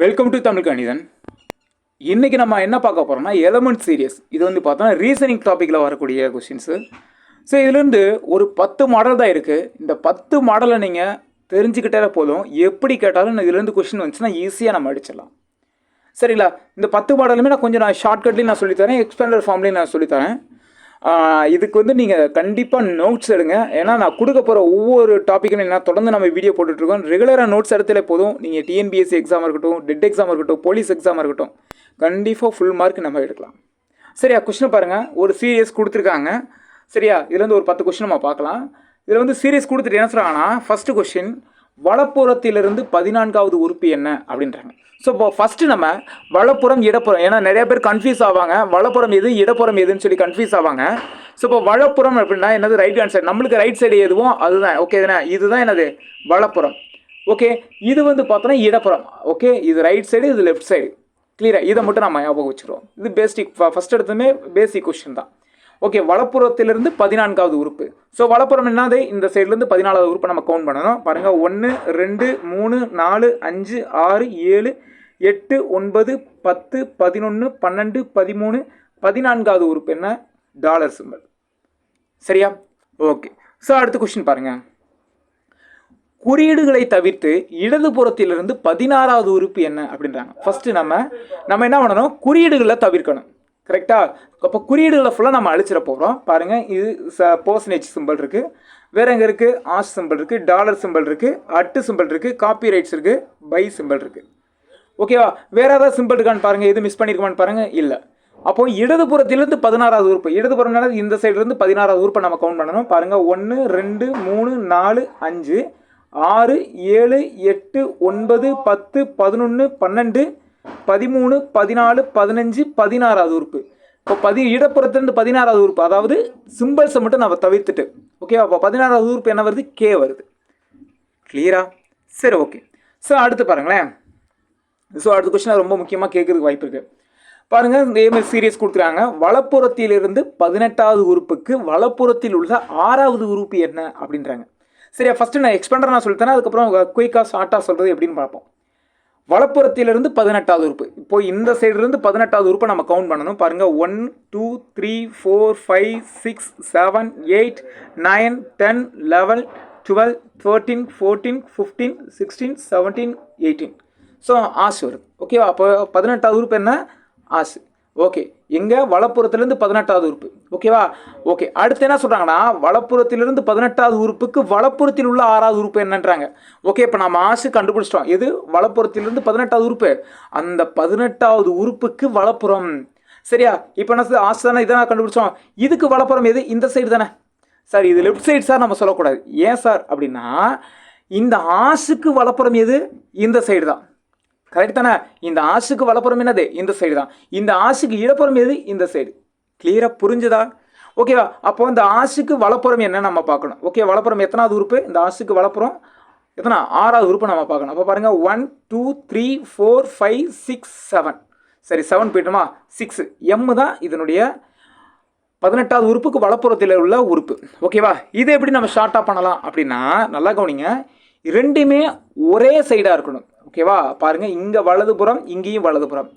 Welcome to Tamil கணிதன் இன்றைக்கி நம்ம என்ன பார்க்க போகிறோம்னா எலமெண்ட் சீரியஸ் இது வந்து பார்த்தோன்னா ரீசனிங் டாப்பிக்கில் வரக்கூடிய கொஷின்ஸு ஸோ இதுலேருந்து ஒரு பத்து மாடல் தான் இருக்குது இந்த பத்து மாடலை நீங்கள் தெரிஞ்சுக்கிட்டாலே போதும். எப்படி கேட்டாலும் இதுலேருந்து கொஷின் வந்துச்சுன்னா ஈஸியாக நம்ம அடிச்சிடலாம். சரிங்களா? இந்த பத்து மாடலுமே நான் கொஞ்சம் நான் ஷார்ட்கட்லேயும் நான் சொல்லித்தரேன் எக்ஸ்பேண்டர் ஃபார்ம்லேயும் நான் சொல்லித்தரேன். இதுக்கு வந்து நீங்கள் கண்டிப்பாக நோட்ஸ் எடுங்க. ஏன்னா நான் கொடுக்க போகிற ஒவ்வொரு டாப்பிக்கும் நான் தொடர்ந்து நம்ம வீடியோ போட்டுட்ருக்கோம். ரெகுலராக நோட்ஸ் எடுத்தாலே போதும். நீங்கள் டிஎன்பிஎஸ்சி எக்ஸாம் இருக்கட்டும் டெட் எக்ஸாம் இருக்கட்டும் போலீஸ் எக்ஸாம் இருக்கட்டும் கண்டிப்பாக ஃபுல் மார்க் நம்ம எடுக்கலாம். சரியா கொஸ்டின் பாருங்கள் ஒரு சீரியஸ் கொடுத்துருக்காங்க. சரியா இதுலேருந்து ஒரு பத்து கொஷின் நம்ம பார்க்கலாம். இதில் வந்து சீரியஸ் கொடுத்துட்டு என்ன சொல்கிறாங்கன்னா ஃபஸ்ட்டு கொஷின் வலப்புறத்திலிருந்து பதினான்காவது உறுப்பு என்ன அப்படின்றாங்க. ஸோ இப்போ ஃபஸ்ட்டு நம்ம வலப்புறம் இடப்புறம் ஏன்னா நிறைய பேர் கன்ஃபியூஸ் ஆவாங்க. வலப்புறம் எது இடப்புறம் எதுன்னு சொல்லி கன்ஃபியூஸ் ஆவாங்க. ஸோ இப்போ வலப்புறம் அப்படின்னா என்னது ரைட் ஹேண்ட் சைடு நம்மளுக்கு ரைட் சைடு எதுவும் அதுதான். ஓகே தானே? இதுதான் என்னது? வலப்புறம். ஓகே இது வந்து பார்த்தோன்னா இடப்புறம். ஓகே இது ரைட் சைடு இது லெஃப்ட் சைடு கிளியராக இதை மட்டும் நம்ம ஞாபகம் வச்சுருவோம் இது பேசிக் ஃபஸ்ட் எடுத்துமே பேசிக் கொஷின் தான். ஓகே வலப்புறத்திலிருந்து பதினான்காவது உறுப்பு. ஸோ வலப்புறம் என்னது? இந்த சைட்லேருந்து பதினாலாவது உறுப்பை நம்ம கவுண்ட் பண்ணணும். பாருங்கள் ஒன்று ரெண்டு மூணு நாலு அஞ்சு ஆறு ஏழு எட்டு ஒன்பது பத்து பதினொன்று பன்னெண்டு பதிமூணு பதினான்காவது உறுப்பு என்ன? டாலர் சிம்பல் சரியா? ஓகே ஸோ அடுத்த கொஸ்டின் பாருங்கள் குறியீடுகளை தவிர்த்து இடதுபுறத்திலிருந்து பதினாறாவது உறுப்பு என்ன அப்படின்றாங்க. ஃபஸ்ட்டு நம்ம நம்ம என்ன பண்ணணும்? குறியீடுகளை தவிர்க்கணும். கரெக்டாக அப்போ குறியீடுகளை ஃபுல்லாக நம்ம அழிச்சிட போகிறோம் பாருங்கள் இது ச பர்சன்டேஜ் சிம்பிள் இருக்குது வேற எங்கே இருக்குது ஆஷ் சிம்பிள் இருக்குது டாலர் சிம்பிள் இருக்குது அட்டு சிம்பிள் இருக்குது காப்பி ரைட்ஸ் இருக்குது பை சிம்பிள் இருக்குது ஓகேவா வேற ஏதாவது சிம்பிள் இருக்கான்னு பாருங்கள் எது மிஸ் பண்ணியிருக்கோமான்னு பாருங்கள் இல்லை. அப்போ இடதுபுறத்திலிருந்து பதினாறாவது உறுப்பு. இடதுபுறம் இந்த சைடுலேருந்து பதினாறாவது உறுப்பை நம்ம கவுண்ட் பண்ணணும். பாருங்கள் ஒன்று ரெண்டு மூணு நாலு அஞ்சு ஆறு ஏழு எட்டு ஒன்பது பத்து பதினொன்று பன்னெண்டு பதிமூணு பதினாலு பதினஞ்சு பதினாறாவது உறுப்பு. இப்போ பதி இடப்புறத்துலேருந்து பதினாறாவது உறுப்பு. அதாவது சிம்பிள்ஸை மட்டும் நம்ம தவிர்த்துட்டு. ஓகேவா அப்போ பதினாறாவது உறுப்பு என்ன வருது? கே வருது. கிளியரா சரி ஓகே ஸோ அடுத்து பாருங்களேன். ஸோ அடுத்த கொஸ்டின் ரொம்ப முக்கியமாக கேட்கறதுக்கு வாய்ப்பு இருக்குது பாருங்க இதேமாதிரி சீரியஸ் கொடுத்துருக்காங்க வலப்புறத்திலிருந்து பதினெட்டாவது உறுப்புக்கு வலப்புறத்தில் உள்ள ஆறாவது உறுப்பு என்ன? அப்படின்றாங்க. சரியா? ஃபஸ்ட்டு நான் எக்ஸ்பெண்டர் நான் சொல்லித்தரேன். அதுக்கப்புறம் குயிக்காக ஷார்ட்டாக சொல்கிறது எப்படின்னு பார்ப்போம். வலப்புறத்திலிருந்து பதினெட்டாவது உறுப்பு. இப்போ இந்த சைடுலேருந்து பதினெட்டாவது உறுப்பை நம்ம கவுண்ட் பண்ணணும். பாருங்கள் one two three four five six seven eight nine ten eleven twelve thirteen fourteen fifteen sixteen seventeen eighteen so hash வருது. ஓகேவா அப்போ பதினெட்டாவது உறுப்பு என்ன? ஆசு. ஓகே. எங்கே? வலப்புறத்துலேருந்து பதினெட்டாவது உறுப்பு. ஓகேவா ஓகே அடுத்து என்ன சொல்கிறாங்கன்னா வலப்புறத்திலிருந்து பதினெட்டாவது உறுப்புக்கு வலப்புறத்தில் உள்ள ஆறாவது உறுப்பு என்னன்றாங்க. ஓகே இப்போ நம்ம ஆசு கண்டுபிடிச்சிட்டோம். எது? வலப்புறத்திலிருந்து பதினெட்டாவது உறுப்பு. அந்த பதினெட்டாவது உறுப்புக்கு வலப்புறம். சரியா? இப்போ என்ன ஆசை ஆசு தானே? இதை கண்டுபிடிச்சோம். இதுக்கு வலப்புறம் எது? இந்த சைடு தானே. சார் இது லெஃப்ட் சைடு சார் நம்ம சொல்லக்கூடாது. ஏன் சார் அப்படின்னா இந்த ஆசுக்கு வலப்புறம் எது? இந்த சைடு தான். கரெக்ட் தானே? இந்த ஆசுக்கு வலப்புறம் என்னது? இந்த சைடு தான். இந்த ஆசுக்கு இடப்புறம் எது? இந்த சைடு கிளியராக புரிஞ்சுதா? ஓகேவா அப்போ இந்த ஆசுக்கு வலப்புறம் என்ன நம்ம பார்க்கணும்? ஓகே வலப்புறம் எத்தனாவது உறுப்பு? இந்த ஆசுக்கு வலப்புறம் எத்தனை? ஆறாவது உறுப்பு நம்ம பார்க்கணும். அப்போ பாருங்கள் one two three four five six seven சரி செவன் போயிட்டோமா? சிக்ஸ் எம்மு தான் இதனுடைய பதினெட்டாவது உறுப்புக்கு வலப்புறத்தில் உள்ள உறுப்பு. ஓகேவா இதை எப்படி நம்ம ஷார்ட்டாக பண்ணலாம் அப்படின்னா நல்லா கவனிங்க. ரெண்டுமே ஒரே சைடாக இருக்கணும். ஓகேவா? பாருங்கள் இங்கே வலதுபுறம் இங்கேயும் வலதுபுறம்.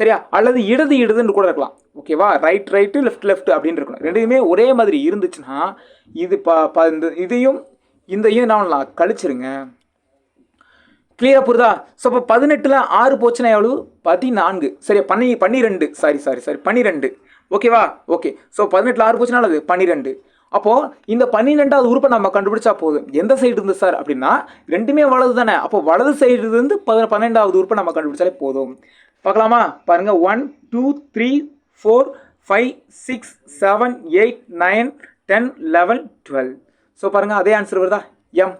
சரியா? அல்லது இடது இடதுன்னு கூட இருக்கலாம். ஓகேவா? ரைட் ரைட்டு லெஃப்ட் லெஃப்ட் அப்படின்னு இருக்கணும். ரெண்டுமே ஒரே மாதிரி இருந்துச்சுன்னா இது ப ப இந்த இதையும் இதையும் என்ன பண்ணலாம் கழிச்சிருங்க. கிளியராக புரிதா ஸோ இப்போ பதினெட்டில் ஆறு போச்சுன்னா எவ்வளவு? பதினான்கு. சரியா பண்ணி பன்னிரெண்டு. சாரி சாரி சாரி பன்னிரெண்டு. ஓகேவா? ஓகே ஸோ பதினெட்டில் ஆறு போச்சுன்னா அது பன்னிரெண்டு. அப்போது இந்த பன்னிரெண்டாவது உறுப்பை நம்ம கண்டுபிடிச்சா போதும். எந்த சைடு இருந்து சார் அப்படின்னா ரெண்டுமே வலது தானே. அப்போ வலது சைடு இருந்து பன்னெண்டாவது உறுப்பை நம்ம கண்டுபிடிச்சாலே போதும். பார்க்கலாமா? பாருங்கள் one two three four five six seven eight nine ten eleven twelve so பாருங்கள் அதே ஆன்சர் வருதா? எம்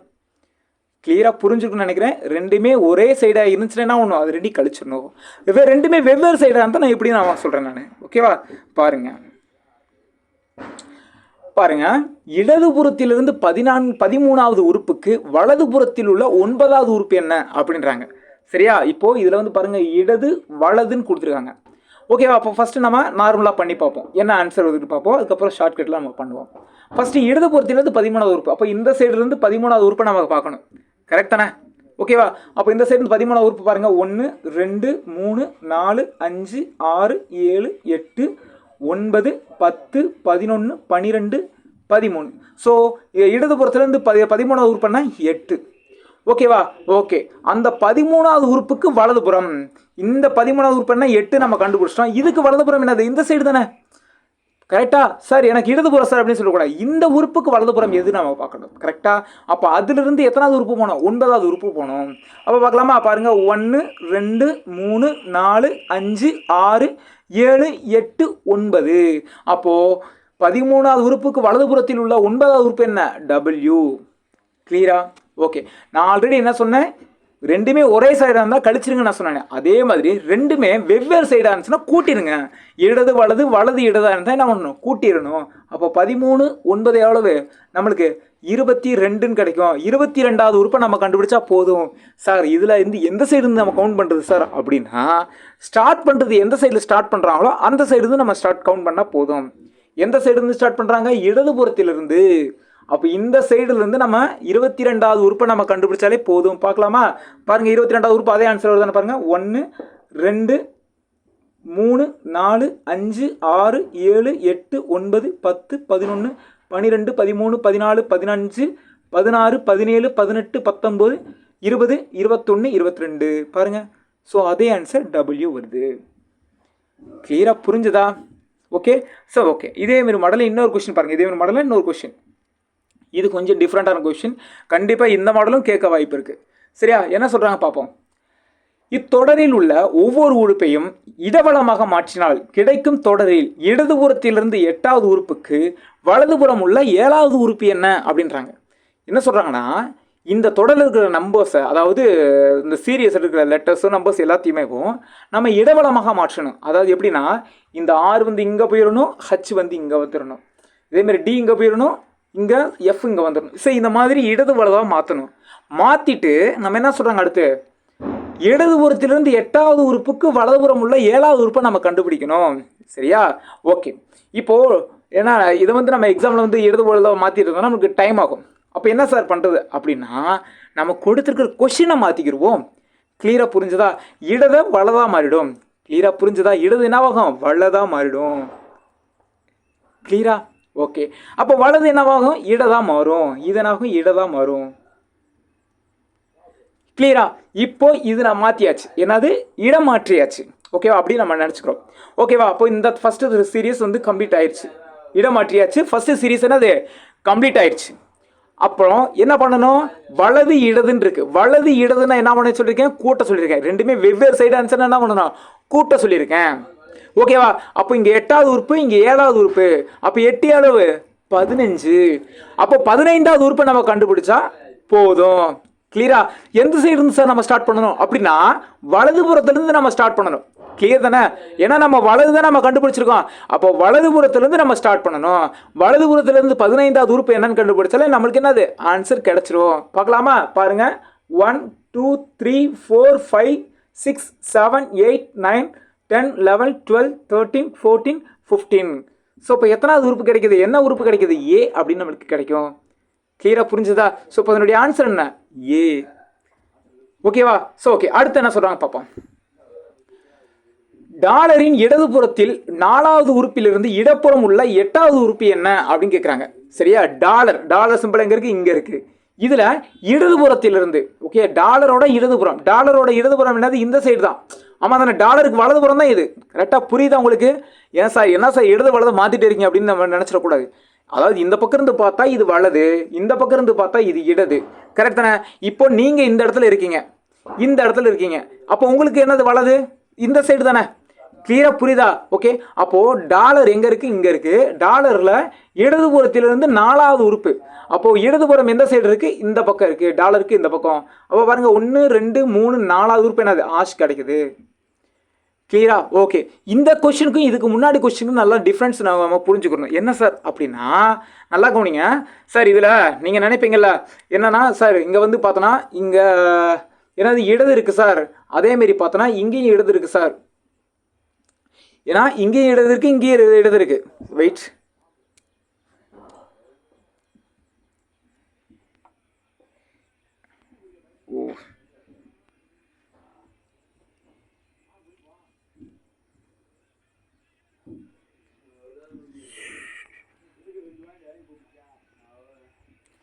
கிளியராக புரிஞ்சுக்கணும்னு நினைக்கிறேன். ரெண்டுமே ஒரே சைடாக இருந்துச்சுன்னா ஒன்று அது ரெண்டி கழிச்சிடணும். வெவ்வேறு ரெண்டுமே வெவ்வேறு சைடாக இருந்தால் நான் எப்படி நான் சொல்கிறேன் நான். ஓகேவா பாருங்கள் பாருங்க. இடதுபுறத்திலிருந்து பதினான்கு பதிமூணாவது உறுப்புக்கு வலதுபுறத்தில் உள்ள ஒன்பதாவது உறுப்பு என்ன? அப்படின்றாங்க. சரியா? இப்போ இதில் வந்து பாருங்க இடது வலதுன்னு கொடுத்துருக்காங்க. ஓகேவா அப்போ ஃபஸ்ட்டு நம்ம நார்மலாக பண்ணி பார்ப்போம். என்ன ஆன்சர் வருதுன்னு பார்ப்போம். அதுக்கப்புறம் ஷார்ட்கட்டில் நம்ம பண்ணுவோம். ஃபஸ்ட்டு இடதுபுறத்திலேருந்து பதிமூணாவது உறுப்பு. அப்போ இந்த சைடுலேருந்து பதிமூணாவது உறுப்பை நம்ம பார்க்கணும். கரெக்ட் தானே? ஓகேவா அப்போ இந்த சைடு பதிமூணாவது உறுப்பு பாருங்கள் ஒன்று ரெண்டு மூணு நாலு அஞ்சு ஆறு ஏழு எட்டு ஒன்பது பத்து பதினொன்று பன்னிரெண்டு பதிமூணு. ஸோ இடதுபுறத்துலேருந்து பதி பதிமூணாவது உறுப்புன்னா எட்டு. ஓகேவா ஓகே அந்த பதிமூணாவது உறுப்புக்கு வலதுபுறம். இந்த பதிமூணாவது உறுப்பு என்ன? எட்டு நம்ம கண்டுபிடிச்சிட்டோம். இதுக்கு வலதுபுறம் என்னது? இந்த சைடு தானே? கரெக்டா சார் எனக்கு இடதுபுறம் சார் அப்படின்னு சொல்லக்கூடாது. இந்த உறுப்புக்கு வலதுபுறம் எது நம்ம பார்க்கணும்? கரெக்டா அப்போ அதிலிருந்து எத்தனாவது உறுப்பு போனோம் ஒன்பதாவது உறுப்பு போனோம் அப்போ பார்க்கலாமா? பாருங்க. ஒன்று ரெண்டு மூணு நாலு அஞ்சு ஆறு ஏழு எட்டு ஒன்பது. அப்போது பதிமூணாவது உறுப்புக்கு வலதுபுறத்தில் உள்ள ஒன்பதாவது உறுப்பு என்ன? டபிள்யூ கிளியரா ஓகே நான் ஆல்ரெடி என்ன சொன்னேன்? ரெண்டுமே ஒரே சைடாக இருந்தால் கழிச்சிருங்க நான் சொன்னேன். அதே மாதிரி ரெண்டுமே வெவ்வேறு சைடாக இருந்துச்சுன்னா கூட்டிடுங்க இடது வலது வலது இடதாக இருந்தால் என்ன பண்ணணும்? கூட்டிடணும். அப்போ பதிமூணு ஒன்பது எவ்வளவு? நம்மளுக்கு இருபத்தி ரெண்டுன்னு கிடைக்கும். இருபத்தி ரெண்டாவது உறுப்பை நம்ம கண்டுபிடிச்சா போதும். சார் இதில் இருந்து எந்த சைடு இருந்து நம்ம கவுண்ட் பண்ணுறது சார்? அப்படின்னா ஸ்டார்ட் பண்ணுறது எந்த சைடில் ஸ்டார்ட் பண்ணுறாங்களோ அந்த சைடு இருந்து நம்ம ஸ்டார்ட் கவுண்ட் பண்ணால் போதும். எந்த சைடு இருந்து ஸ்டார்ட் பண்ணுறாங்க இடதுபுறத்திலிருந்து அப்போ இந்த சைடுல இருந்து நம்ம இருபத்தி ரெண்டாவது உறுப்பை நம்ம கண்டுபிடிச்சாலே போதும். பார்க்கலாமா? பாருங்க இருபத்தி ரெண்டாவது உறுப்பு அதே ஆன்சர் வருதானே பாருங்க. ஒன்று ரெண்டு மூணு நாலு அஞ்சு ஆறு ஏழு எட்டு ஒன்பது பத்து பதினொன்று பன்னிரெண்டு பதிமூணு பதினாலு பதினஞ்சு பதினாறு பதினேழு பதினெட்டு பத்தொம்போது இருபது இருபத்தொன்று இருபத்தி ரெண்டு பாருங்க. ஸோ அதே ஆன்சர் டபிள்யூ வருது. கிளியராக புரிஞ்சுதா? ஓகே ஸோ ஓகே இதேமாரி மாடலில் இன்னொரு கொஷின் பாருங்கள் இதேமாரி மாடலில் இன்னொரு கொஷின் இது கொஞ்சம் டிஃப்ரெண்ட்டான கொஷின் கண்டிப்பாக இந்த மாடலும் கேட்க வாய்ப்பு இருக்குது சரியா? என்ன சொல்கிறாங்க பார்ப்போம். இத்தொடரில் உள்ள ஒவ்வொரு உறுப்பையும் இடவளமாக மாற்றினால் கிடைக்கும் தொடரில் இடதுபுறத்திலிருந்து எட்டாவது உறுப்புக்கு வலதுபுறம் உள்ள ஏழாவது உறுப்பு என்ன அப்படின்றாங்க. என்ன சொல்கிறாங்கன்னா இந்த தொடரில் இருக்கிற நம்பர்ஸை அதாவது இந்த சீரியஸ் இருக்கிற லெட்டர்ஸும் நம்பர்ஸ் எல்லாத்தையுமே நம்ம இடவளமாக மாற்றணும். அதாவது எப்படின்னா இந்த ஆறு வந்து இங்கே போயிடணும் ஹச் வந்து இங்கே வந்துடணும் இதேமாரி டி இங்கே போயிடணும் இங்கே எஃப் இங்கே வந்துடணும் சரி இந்த மாதிரி இடது வலதாக மாற்றணும் மாற்றிட்டு நம்ம என்ன சொல்கிறாங்க அடுத்து? இடதுபுறத்திலிருந்து எட்டாவது உறுப்புக்கு வலதுபுறம் உள்ள ஏழாவது உறுப்பை நம்ம கண்டுபிடிக்கணும். சரியா? ஓகே இப்போது ஏன்னா இதை வந்து நம்ம எக்ஸாமில் வந்து இடது வலதாக மாற்றிட்டு இருந்தோம்னா நமக்கு டைம் ஆகும். அப்போ என்ன சார் பண்ணுறது அப்படின்னா நம்ம கொடுத்துருக்கிற கொஷினை மாற்றிக்கிடுவோம் கிளியராக புரிஞ்சதா? இடதை வலதாக மாறிடும். கிளியராக புரிஞ்சதா? இடது என்னவாகும் வலதாக மாறிடும். கிளியராக ஓகே அப்போ வலது என்னவாகும்? இடதாக மாறும். இதனாகும் இடதாக மாறும். கிளியரா இப்போ இது நான் மாற்றியாச்சு என்னது? இடம் மாற்றியாச்சு. ஓகேவா அப்படி நம்ம நினச்சிக்கிறோம். ஓகேவா அப்போ இந்த ஃபஸ்ட்டு சீரியஸ் வந்து கம்ப்ளீட் ஆயிடுச்சு இடம் மாற்றியாச்சு. ஃபஸ்ட்டு சீரியஸ் என்னது? கம்ப்ளீட் ஆயிடுச்சு அப்புறம் என்ன பண்ணணும்? வலது இடதுன்னு இருக்கு. வலது இடதுன்னா என்ன பண்ண சொல்லியிருக்கேன்? கூட்ட சொல்லியிருக்கேன். ரெண்டுமே வெவ்வேறு சைடு ஆன்சர் என்ன பண்ணணும்? கூட்ட சொல்லியிருக்கேன். ஓகேவா? அப்போ இங்கே எட்டாவது உறுப்பு இங்கே ஏழாவது உறுப்பு. அப்போ எட்டு அளவு? பதினஞ்சு. அப்போ பதினைந்தாவது உறுப்பை நம்ம கண்டுபிடிச்சா போதும். கிளியரா எந்த சைடு இருந்து சார் நம்ம ஸ்டார்ட் பண்ணணும்? அப்படின்னா வலதுபுறத்துலேருந்து நம்ம ஸ்டார்ட் பண்ணணும். கிளியர் தானே? ஏன்னா நம்ம வலது தான் நம்ம கண்டுபிடிச்சிருக்கோம். அப்போ வலதுபுறத்துலேருந்து நம்ம ஸ்டார்ட் பண்ணணும். வலதுபுறத்துலேருந்து பதினைந்தாவது உறுப்பு என்னன்னு கண்டுபிடிச்சாலே நம்மளுக்கு என்னது? ஆன்சர் கிடச்சிரும். பார்க்கலாமா? பாருங்கள் one two three four five six seven eight nine ten eleven twelve thirteen fourteen fifteen. So இப்போ எத்தனாவது உறுப்பு கிடைக்குது? என்ன உறுப்பு கிடைக்குது? ஏ அப்படின்னு நம்மளுக்கு கிடைக்கும். கிளியராக புரிஞ்சுதா? ஸோ இப்போ அதனுடைய ஆன்சர் என்ன? ஏ ஓகேவா ஸோ ஓகே அடுத்து என்ன சொல்கிறாங்க பார்ப்போம். டாலரின் இடதுபுறத்தில் நாலாவது உறுப்பிலிருந்து இடப்புறம் உள்ள எட்டாவது உறுப்பு என்ன? அப்படின்னு கேட்குறாங்க சரியா? டாலர். டாலர் சிம்பிள் எங்கே இருக்குது இங்கே இருக்குது இதில் இடதுபுறத்திலிருந்து ஓகே டாலரோட இடதுபுறம். டாலரோட இடதுபுறம் என்னது? இந்த சைடு தான். ஆமாம் தானே டாலருக்கு வலதுபுறம் தான் இது. கரெக்டாக புரியுதா உங்களுக்கு? ஏன் சார் என்ன சார் இடது வலது மாற்றிட்டு இருக்கீங்க அப்படின்னு நம்ம நினச்சிடக்கூடாது. அதாவது இந்த பக்கம் இருந்து பார்த்தா இது வலது இந்த பக்கம் இருந்து பார்த்தா இது இடது. கரெக்ட் தானே? இப்போ நீங்கள் இந்த இடத்துல இருக்கீங்க. இந்த இடத்துல இருக்கீங்க. அப்போ உங்களுக்கு என்னது வலது? இந்த சைடு தானே. கிளியராக புரியுதா? ஓகே அப்போது டாலர் எங்கே இருக்குது இங்கே இருக்குது டாலரில் இடதுபுறத்திலிருந்து நாலாவது உறுப்பு. அப்போது இடதுபுறம் எந்த சைடு இருக்குது இந்த பக்கம் இருக்குது டாலருக்கு இந்த பக்கம். அப்போ பாருங்கள் ஒன்று ரெண்டு மூணு நாலாவது உறுப்பு என்னது? ஆஷ் கிடைக்குது. கிளியரா ஓகே இந்த கொஷினுக்கும் இதுக்கு முன்னாடி கொஷினுக்கும் நல்லா டிஃப்ரென்ஸ் நம்ம புரிஞ்சுக்கணும். என்ன சார் அப்படின்னா நல்லா கவனிங்க. சார் இதில் நீங்கள் நினைப்பீங்கல்ல என்னன்னா சார் இங்கே வந்து பார்த்தோன்னா இங்கே ஏன்னா இடது இருக்குது சார் அதேமாரி பார்த்தோன்னா இங்கேயும் இடது இருக்குது சார் ஏன்னா இங்கேயும் இடது இருக்குது இங்கேயும் இடது இடது இருக்குது வெயிட் ஓ oh.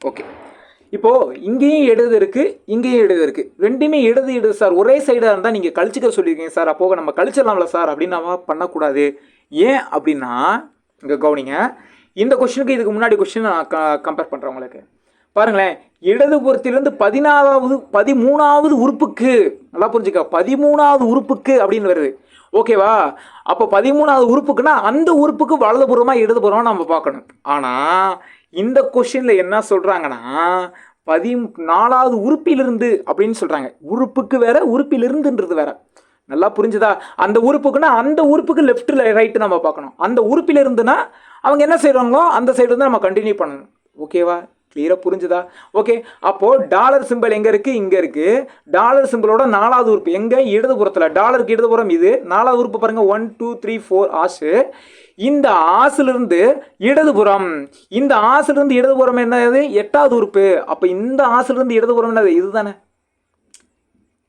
ஓகே இப்போது இங்கேயும் இடது இருக்குது இங்கேயும் இடது இருக்குது ரெண்டுமே இடது இடது சார் ஒரே சைடாக இருந்தால் நீங்கள் கழிச்சிக்க சொல்லியிருக்கீங்க சார் அப்போ நம்ம கழிச்சிடலாம்ல சார் அப்படின்னு நம்ம பண்ணக்கூடாது. ஏன் அப்படின்னா இங்கே கவனிங்க. இந்த கொஷனுக்கு இதுக்கு முன்னாடி கொஷின் நான் கம்பேர் பண்ணுறேன் உங்களுக்கு. பாருங்களேன். இடதுபுறத்திலிருந்து பதினாலாவது பதிமூணாவது உறுப்புக்கு நல்லா புரிஞ்சுக்க. பதிமூணாவது உறுப்புக்கு அப்படின்னு வருது. ஓகேவா அப்போ பதிமூணாவது உறுப்புக்குன்னா அந்த உறுப்புக்கு வலதுபுறமாக இடதுபுறமாக நம்ம பார்க்கணும். ஆனால் இந்த கொஷினில் என்ன சொல்கிறாங்கன்னா பதி நாலாவது உறுப்பிலிருந்து அப்படின்னு சொல்கிறாங்க உறுப்புக்கு வேற உறுப்பிலிருந்துன்றது வேற. நல்லா புரிஞ்சுதா? அந்த உறுப்புக்குன்னா அந்த உறுப்புக்கு லெஃப்ட்டில் ரைட்டு நம்ம பார்க்கணும். அந்த உறுப்பிலிருந்துன்னா அவங்க என்ன செய்கிறாங்களோ அந்த சைடு வந்து நம்ம கண்டினியூ பண்ணணும். ஓகேவா கிளியராக புரிஞ்சுதா? ஓகே அப்போது டாலர் சிம்பிள் எங்கே இருக்குது இங்கே இருக்குது டாலர் சிம்பிளோட நாலாவது உறுப்பு. எங்கே? இடதுபுறத்தில் டாலருக்கு இடதுபுறம் இது. நாலாவது உறுப்பு பாருங்கள் ஒன் டூ த்ரீ ஃபோர் ஆசு. இந்த ஆசிலிருந்து இடதுபுறம் இந்த ஆசிலிருந்து இடதுபுறம் என்னது? எட்டாவது உறுப்பு. அப்போ இந்த ஆசிலிருந்து இடதுபுறம் என்னது? இதுதானே.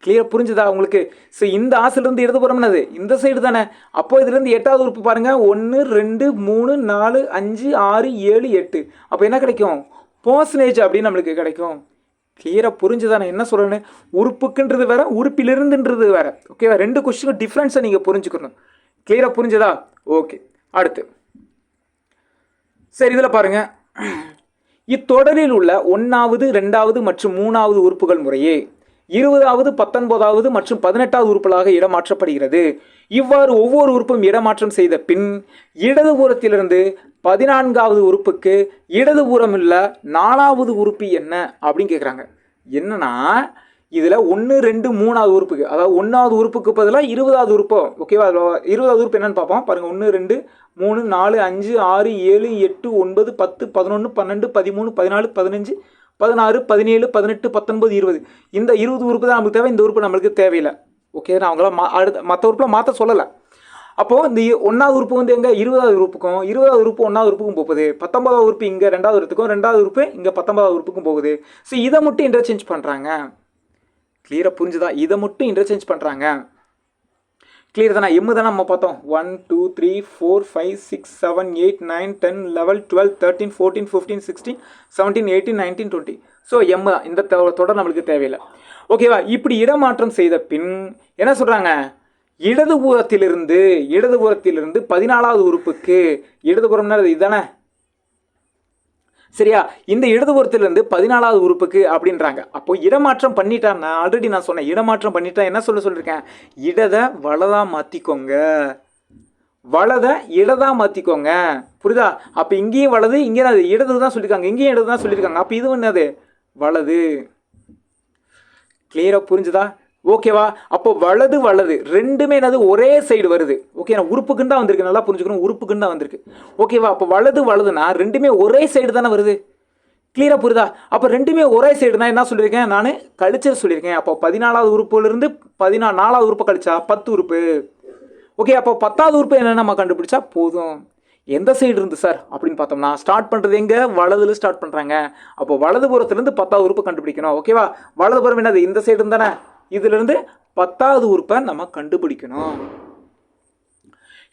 கிளியர் புரிஞ்சுதா உங்களுக்கு? ஸோ இந்த ஆசிலிருந்து இடதுபுறம் என்னது? இந்த சைடு தானே. அப்போ இதுலேருந்து எட்டாவது உறுப்பு பாருங்கள் ஒன்று ரெண்டு மூணு நாலு அஞ்சு ஆறு ஏழு எட்டு. அப்போ என்ன கிடைக்கும்? பர்சன்டேஜ் அப்படின்னு நம்மளுக்கு கிடைக்கும். கிளியராக புரிஞ்சுதா நான் என்ன சொல்கிறேன்னு உறுப்புக்குன்றது வேற உறுப்பிலிருந்துன்றது வேற. ஓகேவா ரெண்டு கொஸ்டினுக்கும் டிஃப்ரென்ஸை நீங்கள் புரிஞ்சுக்கணும். கிளியராக புரிஞ்சதா? ஓகே அடுத்து. சரி இதில் பாருங்கள் இத்தொடரில் உள்ள ஒன்றாவது ரெண்டாவது மற்றும் மூணாவது உறுப்புகள் முறையே இருபதாவது பத்தொன்பதாவது மற்றும் பதினெட்டாவது உறுப்புகளாக இடமாற்றப்படுகிறது. இவ்வாறு ஒவ்வொரு உறுப்பும் இடமாற்றம் செய்த பின் இடதுபுறத்திலிருந்து பதினான்காவது உறுப்புக்கு இடதுபுறம் இல்லை நாலாவது உறுப்பு என்ன அப்படின்னு கேட்குறாங்க என்னன்னா இதில் ஒன்று ரெண்டு மூணாவது உறுப்புக்கு அதாவது ஒன்றாவது உறுப்புக்கு பதிலாக இருபதாவது உறுப்போ ஓகேவா அதில் இருபதாவது உறுப்பு என்னென்னு பார்ப்போம். பாருங்கள் ஒன்று ரெண்டு மூணு நாலு அஞ்சு ஆறு ஏழு எட்டு ஒன்பது பத்து பதினொன்று பன்னெண்டு பதிமூணு பதினாலு பதினஞ்சு பதினாறு பதினேழு பதினெட்டு பத்தொன்பது இருபது. இந்த இருபது உறுப்பு தான் நமக்கு தேவை இந்த உறுப்பு நம்மளுக்கு தேவையில்லை. ஓகே நான் அவங்களாம் மா அடுத்த மற்ற உறுப்பில் மாற்ற சொல்லலை. அப்போது இந்த இ- ஒன்றாவது உறுப்பு வந்து எங்கே? இருபதாவது உறுப்புக்கும் இருபதாவது உறுப்பு ஒன்றாவது உறுப்புக்கும் போகுது. பத்தொன்பதாவது உறுப்பு இங்கே ரெண்டாவது உறுப்புக்கும் ரெண்டாவது உறுப்பு இங்கே பத்தொன்பதாவது உறுப்புக்கும் போகுது. ஸோ இதை மட்டும் இன்டர்சேஞ்ச் பண்ணுறாங்க கிளியராக புரிஞ்சுதா? இதை மட்டும் இன்டர்சேஞ்ச் பண்ணுறாங்க கிளியர் தானே? எம்மு தானே நம்ம பார்த்தோம். One two three four five six seven eight nine ten eleven twelve thirteen fourteen fifteen sixteen seventeen eighteen nineteen twenty so M தான். இந்த தொடர் நம்மளுக்கு தேவையில்லை. ஓகேவா இப்படி இடமாற்றம் செய்த பின் என்ன சொல்கிறாங்க இடதுபுறத்திலிருந்து இடதுபுறத்திலிருந்து பதினாலாவது உறுப்புக்கு இடதுபுறம்னா இதுதானே? சரியா? இந்த இடதுபுறத்திலிருந்து பதினாலாவது உறுப்புக்கு அப்படின்றாங்க. அப்போ இடமாற்றம் பண்ணிட்டான் நான் ஆல்ரெடி நான் சொன்னேன் இடமாற்றம் பண்ணிட்டா என்ன சொல்ல சொல்லியிருக்கேன்? இடதை வலதா மாற்றிக்கோங்க வலதை இடதா மாற்றிக்கோங்க புரியுதா? அப்போ இங்கேயும் வலது இங்கே அது இடது தான் சொல்லியிருக்காங்க. இங்கேயும் இடது தான் சொல்லியிருக்காங்க. அப்போ இது என்னது? வலது. கிளியராக புரிஞ்சுதா? ஓகேவா அப்போ வலது வலது. ரெண்டுமே என்னது? ஒரே சைடு வருது. ஓகே நான் உறுப்புக்குன்னு தான் வந்திருக்கு. நல்லா புரிஞ்சுக்கணும். உறுப்புக்குன்னு தான் வந்திருக்கு. ஓகேவா அப்போ வலது வலதுனா ரெண்டுமே ஒரே சைடு தானே வருது? கிளியராக புரியுதா? அப்போ ரெண்டுமே ஒரே சைடுனா என்ன சொல்லியிருக்கேன்? நான் கழிச்சல் சொல்லியிருக்கேன். அப்போ பதினாலாவது உறுப்புலேருந்து பதினா நாலாவது உறுப்பை கழிச்சா பத்து உறுப்பு. ஓகே அப்போ பத்தாவது உறுப்பு என்னென்ன நம்ம கண்டுபிடிச்சா? போதும். எந்த சைடு இருந்து சார்? அப்படின்னு பார்த்தோம்னா ஸ்டார்ட் பண்ணுறது எங்கே? வலதுல ஸ்டார்ட் பண்ணுறாங்க அப்போ வலதுபுறத்துலேருந்து பத்தாவது உறுப்பு கண்டுபிடிக்கணும். ஓகேவா வலதுபுறம் என்னது? இந்த சைடு தானே? இதுலேருந்து பத்தாவது உறுப்பை நம்ம கண்டுபிடிக்கணும்.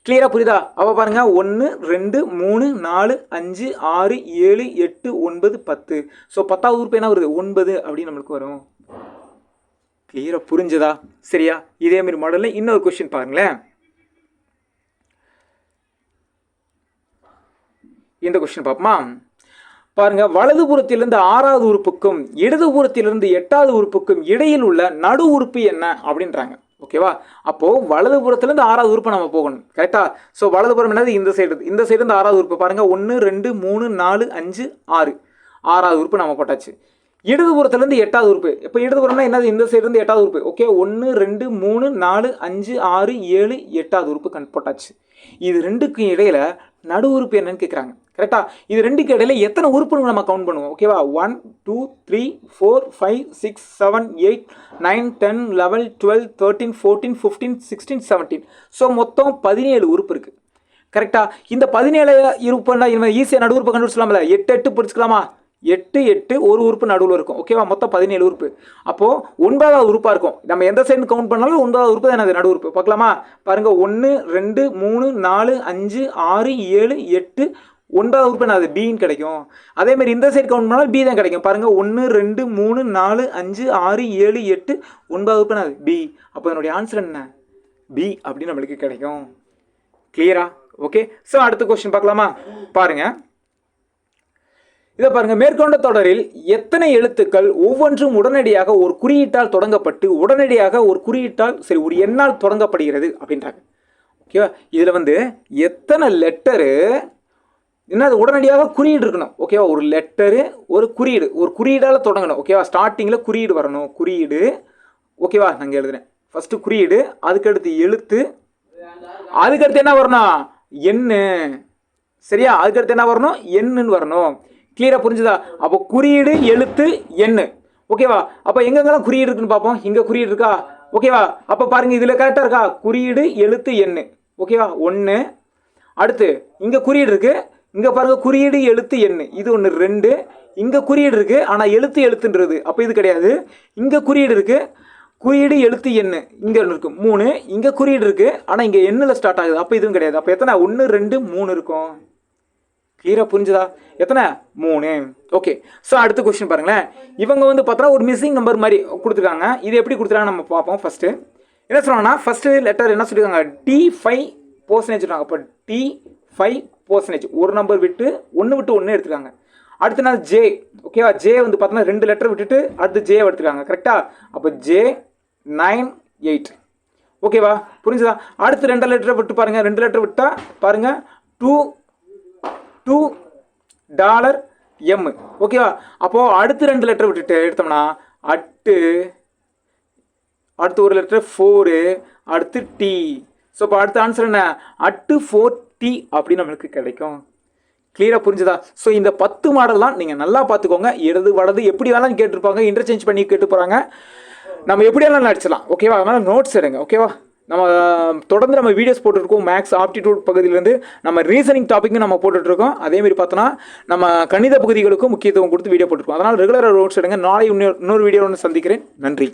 கிளியராக புரியுதா? அப்போ பாருங்க ஒன்று ரெண்டு மூணு நாலு அஞ்சு ஆறு ஏழு எட்டு ஒன்பது பத்து. ஸோ பத்தாவது உறுப்பு என்ன வருது? ஒன்பது அப்படின்னு நம்மளுக்கு வரும். கிளியராக புரிஞ்சுதா? சரியா? இதேமாரி மாடலில் இன்னொரு கொஸ்டின் பாருங்களேன். இந்த கொஸ்டின் பார்ப்போமா? பாருங்க வலதுபுறத்திலிருந்து ஆறாவது உறுப்புக்கும் இடதுபுறத்திலிருந்து எட்டாவது உறுப்புக்கும் இடையில் உள்ள நடு உறுப்பு என்ன அப்படின்றாங்க. ஓகேவா அப்போ வலதுபுறத்துலேருந்து ஆறாவது உறுப்பு நம்ம போகணும். கரெக்டா ஸோ வலதுபுறம் என்னது? இந்த சைடு இந்த சைடு இருந்து ஆறாவது உறுப்பு. பாருங்க ஒன்று ரெண்டு மூணு நாலு அஞ்சு ஆறு. ஆறாவது உறுப்பு நம்ம போட்டாச்சு. இடதுபுறத்துலேருந்து எட்டாவது உறுப்பு. இப்போ இடதுபுறம்னா என்னது? இந்த சைடு இருந்து எட்டாவது உறுப்பு. ஓகே ஒன்று ரெண்டு மூணு நாலு அஞ்சு ஆறு ஏழு எட்டாவது உறுப்பு கண் போட்டாச்சு. இது ரெண்டுக்கும் இடையில நடு உறுப்பு என்னன்னு கேட்குறாங்க கரெக்டா இது ரெண்டுக்கு இடையில எத்தனை உறுப்புன்னு நம்ம கவுண்ட் பண்ணுவோம். ஓகேவா one two three four five six seven eight nine ten eleven twelve thirteen fourteen fifteen sixteen seventeen so மொத்தம் பதினேழு உறுப்பு இருக்குது கரெக்டாக இந்த பதினேழு இருப்புன்னா இவன் ஈஸியாக நடு கண்டுபிடிச்சிக்கலாம்ல கண்டுபிடிச்சலாம்ல எட்டு எட்டு பிடிச்சிக்கலாமா? எட்டு எட்டு ஒரு உறுப்பு நடுவில் இருக்கும். ஓகேவா மொத்தம் பதினேழு உறுப்பு. அப்போது ஒன்பதாவது உறுப்பாக இருக்கும். நம்ம எந்த சைடு கவுண்ட் பண்ணாலும் ஒன்பதாவது உறுப்பு தான் எனது நடு உறுப்பு. பார்க்கலாமா? பாருங்கள் ஒன்று ரெண்டு மூணு நாலு அஞ்சு ஆறு ஏழு எட்டு ஒன்பதாவது உறுப்பு அது பின்னு கிடைக்கும். அதே மாதிரி இந்த சைடு கவுண்ட் பண்ணாலும் பி தான் கிடைக்கும். பாருங்கள் ஒன்று ரெண்டு மூணு நாலு அஞ்சு ஆறு ஏழு எட்டு ஒன்பதாவது உறுப்பு அது பி அப்போ என்னுடைய ஆன்சர் என்ன? பி அப்படின்னு நம்மளுக்கு கிடைக்கும். கிளியரா ஓகே ஸோ அடுத்த கொஸ்டின் பார்க்கலாமா? பாருங்கள் இதை பாருங்க மேற்கொண்ட தொடரில் எத்தனை எழுத்துக்கள் ஒவ்வொன்றும் உடனடியாக ஒரு குறியீட்டால் தொடங்கப்பட்டு உடனடியாக ஒரு குறியீட்டால் சரி ஒரு எண்ணால் தொடங்கப்படுகிறது அப்படின்றாங்க. ஓகேவா இதில் வந்து எத்தனை லெட்டரு என்ன அது உடனடியாக குறியீடு இருக்கணும். ஓகேவா ஒரு லெட்டரு ஒரு குறியீடு. ஒரு குறியீடால் தொடங்கணும். ஓகேவா ஸ்டார்டிங்கில் குறியீடு வரணும். குறியீடு. ஓகேவா நாங்கள் எழுதுகிறேன் எழுதுறேன். ஃபஸ்ட்டு குறியீடு அதுக்கடுத்து எழுத்து. அதுக்கடுத்து என்ன வரணும்? எண்ணு. சரியா? அதுக்கடுத்து என்ன வரணும்? எண்ணுன்னு வரணும். கிளியராக புரிஞ்சுதா? அப்போ குறியீடு எழுத்து எண்ணு. ஓகேவா அப்போ எங்கெங்கெல்லாம் குறியீடு இருக்குன்னு பார்ப்போம். இங்கே குறியீடு இருக்கா? ஓகேவா அப்போ பாருங்கள் இதில் கரெக்டாக இருக்கா? குறியீடு எழுத்து எண்ணு. ஓகேவா ஒன்று அடுத்து இங்கே குறியீடு இருக்குது இங்கே பாருங்கள் குறியீடு எழுத்து எண்ணு. இது ஒன்று ரெண்டு. இங்கே குறியீடு இருக்குது ஆனால் எழுத்து எழுத்துன்றது. அப்போ இது கிடையாது. இங்கே குறியீடு இருக்குது குறியீடு எழுத்து எண்ணு. இங்கே ஒன்று இருக்குது மூணு. இங்கே குறியீடு இருக்குது ஆனால் இங்கே எண்ணில் ஸ்டார்ட் ஆகுது. அப்போ இதுவும் கிடையாது. அப்போ எத்தனை? ஒன்று ரெண்டு மூணு இருக்கும். கிளியராக புரிஞ்சுதா? எத்தனை? மூணு. ஓகே ஸோ அடுத்த கொஸ்டின் பாருங்களேன். இவங்க வந்து பார்த்தோன்னா ஒரு மிஸ்ஸிங் நம்பர் மாதிரி கொடுத்துருக்காங்க. இது எப்படி கொடுத்துருக்காங்க நம்ம பார்ப்போம் ஃபஸ்ட்டு என்ன சொல்லுவாங்கன்னா ஃபஸ்ட்டு லெட்டர் என்ன சொல்லியிருக்காங்க டி ஃபைவ் பர்சன்டேஜ் சொல்லுவாங்க அப்போ டி ஃபைவ் பர்சன்டேஜ் ஒரு நம்பர் விட்டு ஒன்று விட்டு ஒன்று எடுத்துருக்காங்க. அடுத்த நாள் ஜே ஓகேவா ஜே வந்து பார்த்தோன்னா ரெண்டு லெட்டர் விட்டுட்டு அடுத்து ஜே எடுத்துருக்காங்க. கரெக்டாக அப்போ ஜே நைன் எயிட் ஓகேவா புரிஞ்சுதா? அடுத்து ரெண்டு லெட்டரை விட்டு பாருங்கள் ரெண்டு லெட்டர் விட்டா பாருங்க டூ டூ டாலர் எம் ஓகேவா அப்போது அடுத்து ரெண்டு லெட்டர் விட்டுட்டு எடுத்தோம்னா அட்டு அடுத்து ஒரு லெட்டர் ஃபோரு அடுத்து டி ஸோ இப்போ அடுத்த ஆன்சர் என்ன? அட்டு ஃபோர் டி அப்படின்னு நம்மளுக்கு கிடைக்கும். கிளியராக புரிஞ்சுதா? ஸோ இந்த பத்து மாடல்லாம் நீங்கள் நல்லா பார்த்துக்கோங்க. இடது வடது எப்படி வேணாலும் கேட்டிருப்பாங்க. இன்டர்சேஞ்ச் பண்ணி கேட்டு போகிறாங்க நம்ம எப்படி வேணாலும் நடிச்சலாம் ஓகேவா அதனால் நோட்ஸ் எடுங்க. ஓகேவா நம்ம தொடர்ந்து நம்ம வீடியோஸ் போட்டுருக்கோம். மேக்ஸ் ஆப்டிடியூட் பகுதியிலேருந்து நம்ம ரீசனிங் டாப்பிக்கும் நம்ம போட்டுட்ருக்கோம். அதேமாரி பார்த்தோன்னா நம்ம கணித பகுதிகளுக்கும் முக்கியத்துவம் கொடுத்து வீடியோ போட்டிருக்கோம். அதனால் ரெகுலராக ரோட்ஸ் எடுங்க. நாளை இன்னொரு இன்னொரு வீடியோ ஒன்று சந்திக்கிறேன். நன்றி.